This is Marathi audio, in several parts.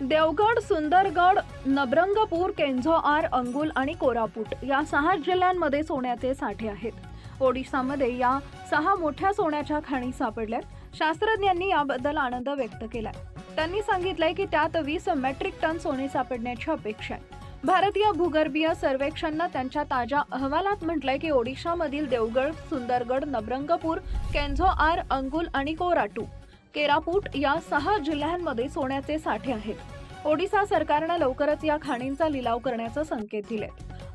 देवगड सुंदरगड नबरंगपूर केंझोआर अंगुल आणि कोरापूट या सहा जिल्ह्यांमध्ये सोन्याचे साठे आहेत. ओडिशामध्ये या सहा मोठ्या सोन्याच्या खाणी सापडल्यात. शास्त्रज्ञांनी याबद्दल आनंद व्यक्त केलाय. त्यांनी सांगितलंय की त्यात वीस मेट्रिक टन सोने सापडण्याची अपेक्षा आहे. भारतीय भूगर्भीय सर्वेक्षणनं त्यांच्या ताज्या अहवालात म्हटलंय की ओडिशामधील देवगड सुंदरगड नबरंगपूर केंझोआर अंगुल आणि कोराटू केरापूट या सहा जिल्ह्यांमध्ये सोन्याचे साठे आहेत. ओडिशा सरकारनं लवकरच या खाणींचा लिलाव करण्याचे संकेत दिले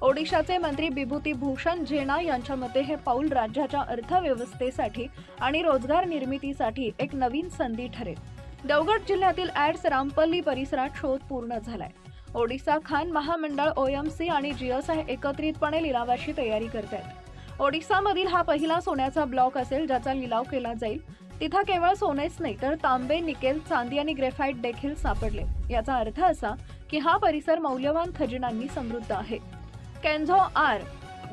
ओडिशाचे मंत्री बिभूती भूषण झेना यांच्या मते हे पाऊल राज्याच्या अर्थव्यवस्थेसाठी आणि रोजगार निर्मितीसाठी एक नवीन संधी ठरेल. देवगड जिल्ह्यातील ऍड्स रामपल्ली परिसरात शोध पूर्ण झालाय. ओडिशा खान महामंडळ ओएमसी आणि जीएसआय एकत्रितपणे लिलावाची तयारी करत आहेत ओडिशामधील हा पहिला सोन्याचा ब्लॉक असेल ज्याचा लिलाव केला जाईल तिथं केवळ सोनेच नाही तर तांबे निकेल चांदी आणि ग्रेफाईट देखील सापडले. याचा अर्थ असा की हा परिसर मौल्यवान खजिनांनी समृद्ध आहे. कॅन्झो आर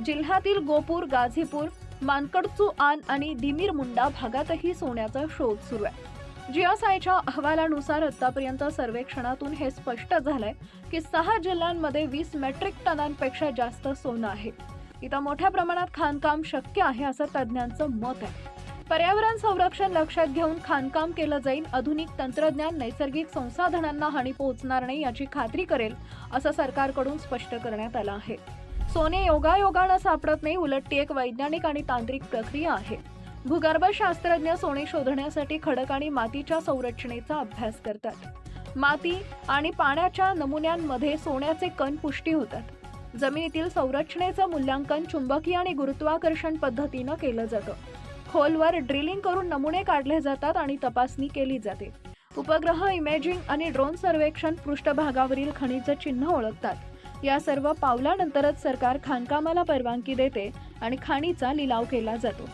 जिल्ह्यातील गोपूर गाझीपूर मानकडचू आन आणि दिमीर मुंडा भागातही सोन्याचा शोध सुरू आहे. जीएसआयच्या अहवालानुसार आतापर्यंत सर्वेक्षणातून हे स्पष्ट झालंय की सहा जिल्ह्यांमध्ये वीस मेट्रिक टनांपेक्षा जास्त सोनं आहे. इथं मोठ्या प्रमाणात खाणकाम शक्य आहे असं तज्ज्ञांचं मत आहे. पर्यावरण संरक्षण लक्षात घेऊन खाणकाम केलं जाईल आधुनिक तंत्रज्ञान नैसर्गिक संसाधनांना हानी पोहोचणार नाही याची खात्री करेल असं सरकारकडून स्पष्ट करण्यात आलं आहे. सोने योगायोगानं सापडत नाही उलट ती एक वैज्ञानिक आणि तांत्रिक प्रक्रिया आहे. भूगर्भशास्त्रज्ञ सोने शोधण्यासाठी खडक आणि मातीच्या संरचनेचा अभ्यास करतात. माती आणि पाण्याच्या नमुन्यांमध्ये सोन्याचे कण पुष्टी होतात. जमिनीतील संरचनेचं मूल्यांकन चुंबकीय आणि गुरुत्वाकर्षण पद्धतीनं केलं जातं. खोलवर ड्रिलिंग करून नमुने काढले जातात आणि तपासणी केली जाते. उपग्रह इमेजिंग आणि ड्रोन सर्वेक्षण पृष्ठभागावरील खनिज चिन्ह ओळखतात. या सर्व पावलानंतरच सरकार खाणकामाला परवानगी देते आणि खाणीचा लिलाव केला जातो.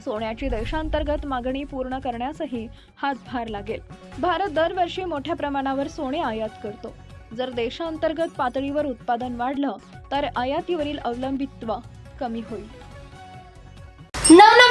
सोन्याची देशांतर्गत मागणी पूर्ण करण्यासही हातभार लागेल. भारत दरवर्षी मोठ्या प्रमाणावर सोने आयात करतो. जर देशांतर्गत पातळीवर उत्पादन वाढलं तर आयातीवरील अवलंबित्व कमी होईल.